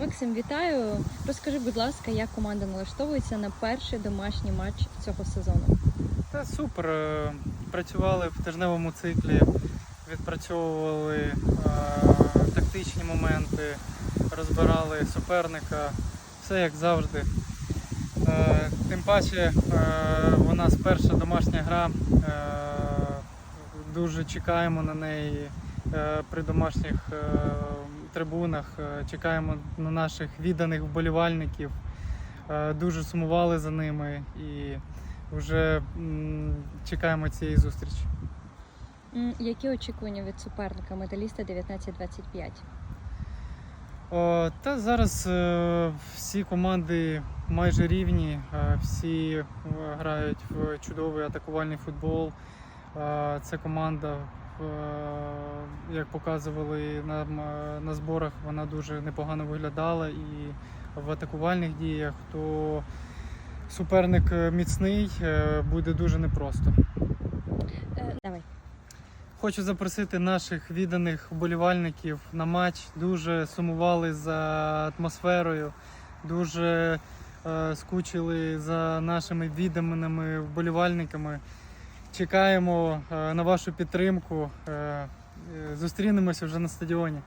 Максим, вітаю. Розкажи, будь ласка, як команда налаштовується на перший домашній матч цього сезону? Та супер. е, Працювали в тижневому циклі, відпрацьовували е, тактичні моменти, розбирали суперника, все як завжди. Е, тим паче, е, у нас перша домашня гра. Е, дуже чекаємо на неї при домашніх е, трибунах. Е, чекаємо на наших відданих вболівальників. Е, дуже сумували за ними і вже чекаємо цієї зустрічі. Які очікування від суперника металіста 19-25? О, та зараз е, всі команди майже рівні, е, всі е, грають в чудовий атакувальний футбол. Е, Це команда, е, як показували нам е, на зборах, вона дуже непогано виглядала і в атакувальних діях, то суперник е, міцний, е, буде дуже непросто. Е, Давай. Хочу запросити наших відданих вболівальників на матч. Дуже сумували за атмосферою, дуже е, скучили за нашими відданими вболівальниками. Чекаємо е, на вашу підтримку. Е, е, зустрінемося вже на стадіоні.